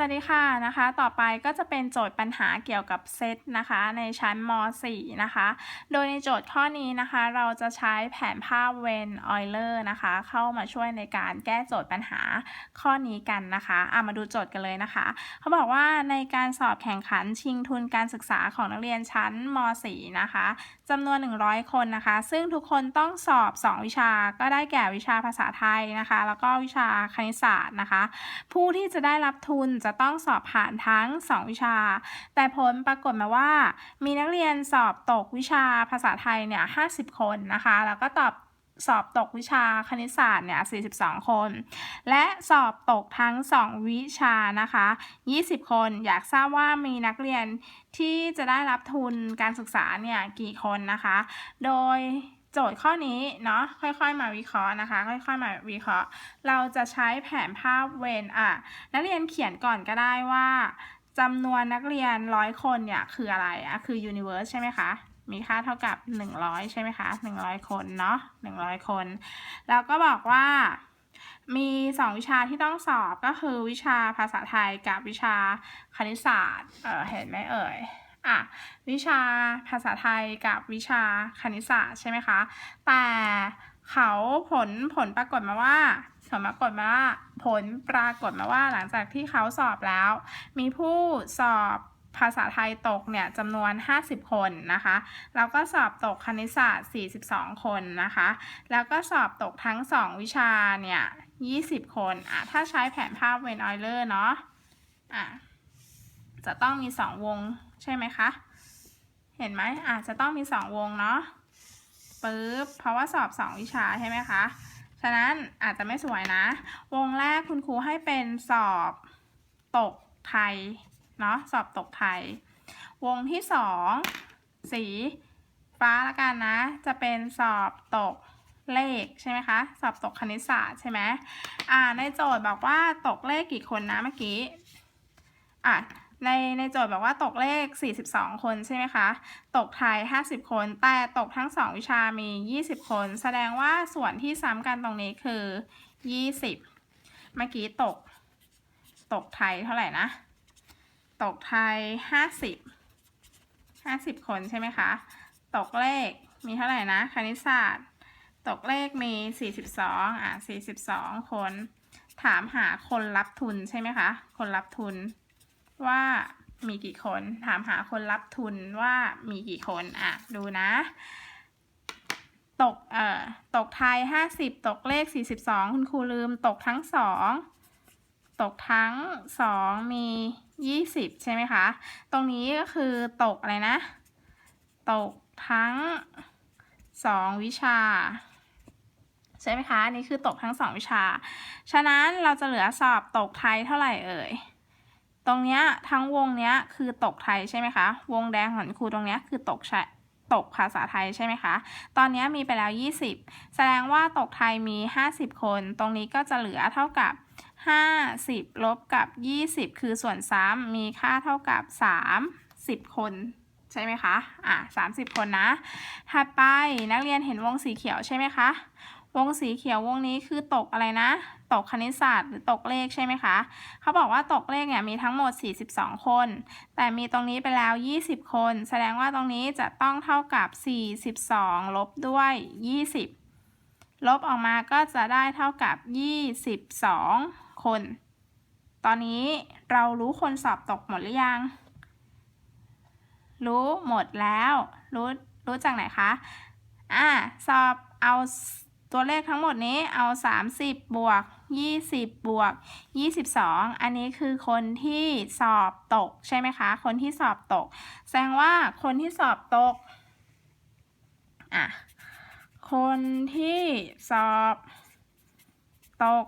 สวัสดีค่ะนะคะ ต่อไปก็จะเป็นโจทย์ปัญหาเกี่ยวกับเซตนะคะในชั้นม .4 นะคะ โดยในโจทย์ข้อนี้นะคะ เราจะใช้แผนภาพเวนออยเลอร์นะคะ เข้ามาช่วยในการแก้โจทย์ปัญหาข้อนี้กันนะคะอะมาดูโจทย์กันเลยนะคะ เขาบอกว่าในการสอบแข่งขันชิงทุนการศึกษาของนักเรียนชั้นม .4 นะคะจำนวน 100 คนนะคะ ซึ่งทุกคนต้องสอบ 2 วิชาก็ได้แก่วิชาภาษาไทยนะคะ แล้วก็วิชาคณิตศาสตร์นะคะ ผู้ที่จะได้รับทุนจะะต้องสอบผ่านทั้ง 2 วิชา แต่ผลปรากฏมาว่า มีนักเรียนสอบตกวิชาภาษาไทยเนี่ย 50 คนนะคะ แล้วก็ตอบสอบตกวิชาคณิตศาสตร์เนี่ย 42 คน และสอบตกทั้ง 2 วิชานะคะ 20 คน อยากทราบว่ามีนักเรียนที่จะได้รับทุนการศึกษาเนี่ย กี่คนนะคะ โดย โจทย์ข้อนี้เนาะค่อยๆ มาวิเคราะห์นะคะ ค่อยๆ มาวิเคราะห์ เราจะใช้แผนภาพเวนอะนักเรียนเขียนก่อนก็ได้ว่าจำนวนนักเรียนร้อยคนเนี่ยคืออะไรอะคือ universe ใช่ไหมคะมีค่าเท่ากับ 100 ใช่ไหมคะ 100 คนเนาะ100 คน แล้วก็บอกว่ามี 2 วิชาที่ต้องสอบก็คือวิชาภาษาไทยกับวิชาคณิตศาสตร์ เออเห็นไหมเอ่ย อะวิชาภาษาไทยกับวิชาคณิตศาสตร์ใช่ไหมคะ แต่เขาผลผลปรากฏมาว่าผลปรากฏมาว่าผลปรากฏมาว่าหลังจากที่เขาสอบแล้ว มีผู้สอบภาษาไทยตกเนี่ยจำนวน 50 คนนะคะ แล้วก็สอบตกคณิตศาสตร์ 42 คนนะคะ แล้วก็สอบตกทั้ง 2 วิชาเนี่ย 20 คนอะถ้าใช้แผนภาพเวนออยเลอร์เนาะอะจะต้องมี 2 วง ใช่ไหมคะ เห็นไหมอาจจะต้องมี 2 วงเนาะปึ๊บเพราะว่าสอบ 2 วิชาใช่ไหมคะ ฉะนั้นอาจจะไม่สวยนะ วงแรกคุณครูให้เป็นสอบตกไทยเนาะสอบตกไทย วงที่สองสีฟ้าละกันนะ จะเป็นสอบตกเลขใช่ไหมคะ สอบตกคณิตศาสตร์ใช่ไหมอ่าในโจทย์บอกว่าตกเลขกี่คนนะเมื่อกี้อะ ในในโจทย์บอกว่าตกเลข 42 คนใช่ไหมคะ ตกไทย 50 คน แต่ตกทั้ง 2 วิชามี 20 คน แสดงว่าส่วนที่ซ้ำกันตรงนี้คือ 20 เมื่อกี้ตก ตกไทยเท่าไหร่นะ ตกไทย 50 50 คนใช่ไหมคะ ตกเลขมีเท่าไหร่นะ คณิตศาสตร์ ตกเลขมี 42 อะ 42 คน ถามหาคนรับทุนใช่ไหมคะ คนรับทุน ว่ามีกี่คน ถามหาคนรับทุนว่ามีกี่คน อะ ดูนะ ตก เอ่อ ตกไทย 50 ตกเลข 42 คุณครูลืม ตกทั้ง 2 ตกทั้ง 2 มี 20 ใช่ไหมคะ ตรงนี้ก็คือตกอะไรนะ ตกทั้ง 2 วิชา ใช่ไหมคะนนี้คือตกทั้ง 2 วิชา ฉะนั้นเราจะเหลือสอบตกไทยเท่าไหร่เอ่ย ตรงเนี้ยทั้งวงเนี้ยคือตกไทยใช่ไหมคะ วงแดงของครูตรงเนี้ยคือตกชตกภาษาไทยใช่ไหมคะ ตอนนี้มีไปแล้ว 20 แสดงว่าตกไทยมี 50 คน ตรงนี้ก็จะเหลือเท่ากับ 50 ลบกับ 20 คือส่วนซ้ำมีค่าเท่ากับ 30 คน ใช่ไหมคะ อะ30คนนะ ถัดไปนักเรียนเห็นวงสีเขียวใช่ไหมคะ วงสีเขียววงนี้คือตกอะไรนะ ตกคณิตศาสตร์หรือตกเลขใช่ไหมคะ เขาบอกว่าตกเลขเนี่ยมีทั้งหมด 42 คน แต่มีตรงนี้ไปแล้ว 20 คน แสดงว่าตรงนี้จะต้องเท่ากับ 42 ลบด้วย 20 ลบออกมาก็จะได้เท่ากับ 22 คน ตอนนี้เรารู้คนสอบตกหมดหรือยัง รู้หมดแล้ว รู้รู้จากไหนคะ อ่า สอบเอาตัวเลขทั้งหมดนี้เอา 30 บวก 20 บวก 22 อันนี้คือคนที่สอบตกใช่ไหมคะ คนที่สอบตก แสดงว่าคนที่สอบตก อะ คนที่สอบตก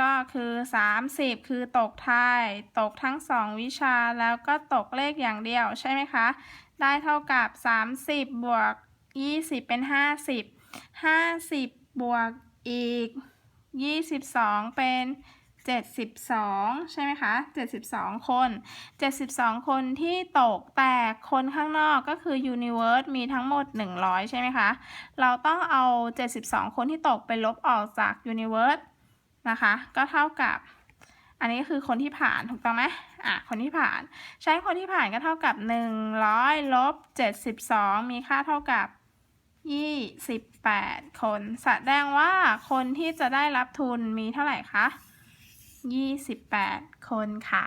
ก็คือ 30 คือตกไทยตกทั้ง 2 วิชาแล้วก็ตกเลขอย่างเดียวใช่ไหมคะ ได้เท่ากับ 30 บวก 20 เป็น 50 50 บวกอีก 22 เป็น72 ใช่ไหมคะ 72 คน 72 คนที่ตกแต่คนข้างนอกก็คือ Universe มีทั้งหมด 100 ใช่ไหมคะ เราต้องเอา 72 คนที่ตกไปลบออกจาก Universe นะคะ ก็เท่ากับ อันนี้คือคนที่ผ่านถูกต้องไหมอะคนที่ผ่าน ใช้คนที่ผ่านก็เท่ากับ 100ลบ72 มีค่าเท่ากับ28 คน แสดงว่าคนที่จะได้รับทุนมีเท่าไหร่คะ 28 คนค่ะ